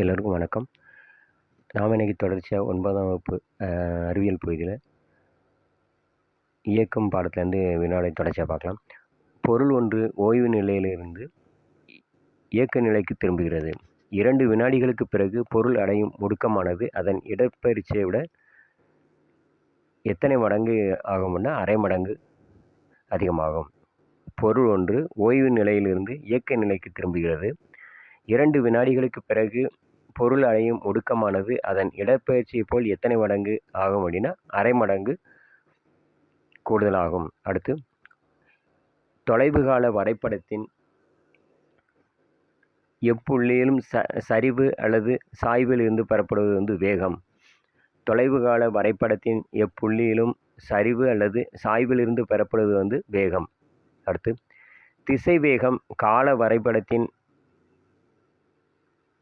எல்லோருக்கும் வணக்கம். நாம் இன்றைக்கி தொடர்ச்சியாக ஒன்பதாம் வகுப்பு அறிவியல் பகுதியில் இயக்கம் பாடத்துலேருந்து வினாடை தொடர்ச்சியாக பார்க்கலாம். பொருள் ஒன்று ஓய்வு நிலையிலிருந்து இயக்க நிலைக்கு திரும்புகிறது. இரண்டு வினாடிகளுக்கு பிறகு பொருள் அடையும் முடுக்கமானது அதன் இடப்பயிற்சியை விட எத்தனை மடங்கு ஆகும்னா அரை மடங்கு அதிகமாகும். பொருள் ஒன்று ஓய்வு நிலையிலிருந்து இயக்க நிலைக்கு திரும்புகிறது. இரண்டு வினாடிகளுக்கு பிறகு பொருள் அடையும் ஒடுக்கமானது. அதன் இடப்பெயர்ச்சியைப் போல் எத்தனை மடங்கு ஆகும் அப்படின்னா அரை மடங்கு கூடுதலாகும். அடுத்து தொலைவு கால வரைபடத்தின் எப்புள்ளியிலும் ச சரிவு அல்லது சாய்வில் இருந்து பெறப்படுவது வந்து வேகம். தொலைவு கால வரைபடத்தின் எப்புள்ளியிலும் சரிவு அல்லது சாய்விலிருந்து பெறப்படுவது வந்து வேகம். அடுத்து திசை வேகம் கால வரைபடத்தின்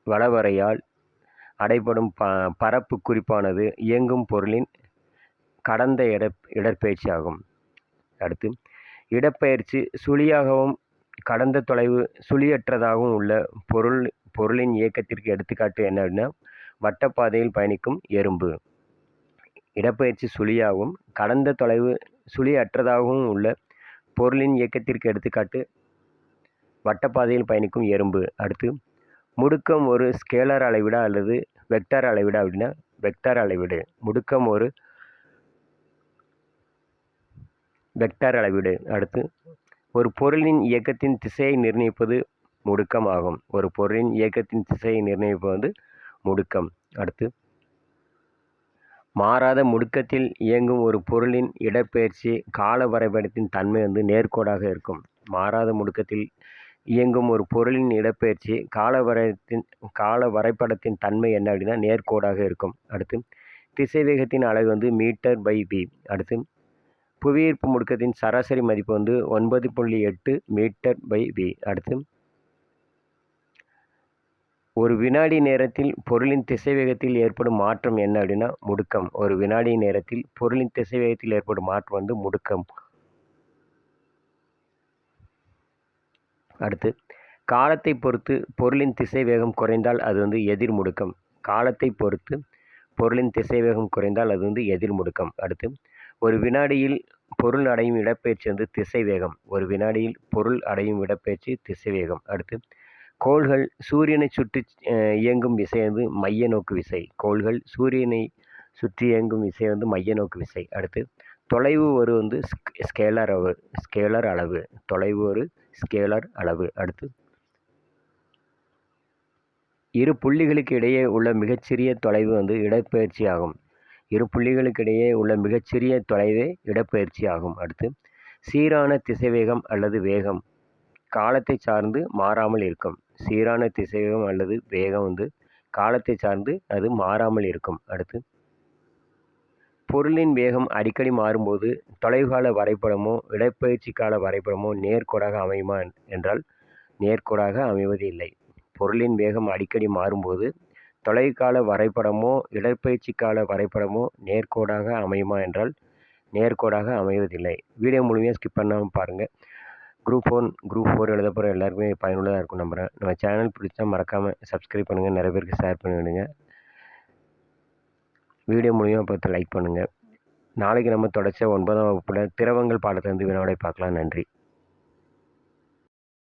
வளவரையால் அடைபடும் ப பரப்பு குறிப்பானது இயங்கும் பொருளின் கடந்த இட இடப்பெயர்ச்சி ஆகும் அடுத்து இடப்பெயர்ச்சி சுழியாகவும் கடந்த தொலைவு சுழியற்றதாகவும் உள்ள பொருள் பொருளின் இயக்கத்திற்கு எடுத்துக்காட்டு என்ன அப்படின்னா வட்டப்பாதையில் பயணிக்கும் எறும்பு. இடப்பெயர்ச்சி சுழியாகவும் கடந்த தொலைவு சுழியற்றதாகவும் உள்ள பொருளின் இயக்கத்திற்கு எடுத்துக்காட்டு வட்டப்பாதையில் பயணிக்கும் எறும்பு. அடுத்து முடுக்கம் ஒரு ஸ்கேலர் அளவிடா அல்லது வெக்டர் அளவிடா அப்படின்னா வெக்டர் அளவீடு. முடுக்கம் ஒரு வெக்டர் அளவீடு. அடுத்து ஒரு பொருளின் இயக்கத்தின் திசையை நிர்ணயிப்பது முடுக்கம் ஆகும் ஒரு பொருளின் இயக்கத்தின் திசையை நிர்ணயிப்பது வந்து முடுக்கம். அடுத்து மாறாத முடுக்கத்தில் இயங்கும் ஒரு பொருளின் இடப்பெயர்ச்சி கால வரைபடத்தின் தன்மை வந்து நேர்கோடாக இருக்கும். மாறாத முடுக்கத்தில் இயங்கும் ஒரு பொருளின் இடப்பெயர்ச்சி கால வரைத்தின் கால வரைபடத்தின் தன்மை என்ன அப்படின்னா நேர்கோடாக இருக்கும். அடுத்து திசைவேகத்தின் அலகு வந்து மீட்டர் பை பி அடுத்து புவியீர்ப்பு முடுக்கத்தின் சராசரி மதிப்பு வந்து ஒன்பது புள்ளி எட்டு மீட்டர் பை பி அடுத்து ஒரு வினாடி நேரத்தில் பொருளின் திசைவேகத்தில் ஏற்படும் மாற்றம் என்ன அப்படின்னா முடுக்கம். ஒரு வினாடி நேரத்தில் பொருளின் திசைவேகத்தில் ஏற்படும் மாற்றம் வந்து முடுக்கம். அடுத்து காலத்தை பொறுத்து பொருளின் திசை வேகம் குறைந்தால் அது வந்து எதிர் முடுக்கம். காலத்தை பொறுத்து பொருளின் திசைவேகம் குறைந்தால் அது வந்து எதிர் முடுக்கம். அடுத்து ஒரு வினாடியில் பொருள் அடையும் இடப்பெயர்ச்சி வந்து திசைவேகம். ஒரு வினாடியில் பொருள் அடையும் இடப்பெயர்ச்சி திசைவேகம். அடுத்து கோள்கள் சூரியனை சுற்றி இயங்கும் விசை வந்து மைய நோக்கு விசை. கோள்கள் சூரியனை சுற்றி இயங்கும் விசை வந்து மைய நோக்கு விசை. அடுத்து தொலைவு ஒரு வந்து ஸ்கேலர் அளவு ஸ்கேலர் அளவு தொலைவு ஒரு ஸ்கேலர் அளவு. அடுத்து இரு புள்ளிகளுக்கு இடையே உள்ள மிகச்சிறிய தொலைவு வந்து இடப்பெயர்ச்சி ஆகும். இரு புள்ளிகளுக்கு இடையே உள்ள மிகச்சிறிய தொலைவே இடப்பெயர்ச்சி ஆகும். அடுத்து சீரான திசைவேகம் அல்லது வேகம் காலத்தை சார்ந்து மாறாமல் இருக்கும். சீரான திசைவேகம் அல்லது வேகம் வந்து காலத்தை சார்ந்து அது மாறாமல் இருக்கும். அடுத்து பொருளின் வேகம் அடிக்கடி மாறும்போது தொலைவுகால வரைபடமோ இடப்பெயர்ச்சி கால வரைபடமோ நேர்கோடாக அமையுமா என்றால் நேர்கோடாக அமைவது இல்லை. பொருளின் வேகம் அடிக்கடி மாறும்போது தொலைக்கால வரைபடமோ இடப்பெயர்ச்சி கால வரைபடமோ நேர்கோடாக அமையுமா என்றால் நேர்கோடாக அமைவதில்லை. வீடியோ முழுமையாக ஸ்கிப் பண்ணாமல் பாருங்கள் குரூப் ஒன் குரூப் ஃபோர் எழுத போகிற எல்லாருக்குமே பயனுள்ளதாக இருக்கும் நம்புகிறேன் நம்ம சேனல் பிடிச்சா மறக்காமல் சப்ஸ்கிரைப் பண்ணுங்கள் நிறைய பேருக்கு ஷேர் பண்ணிவிடுங்க வீடியோ மூலியமாக பார்த்து லைக் பண்ணுங்கள் நாளைக்கு நம்ம தொடர்ச்சியாக ஒன்பதாம் வகுப்பில் திரவங்கள் பாடத்தை வந்து பார்க்கலாம். நன்றி.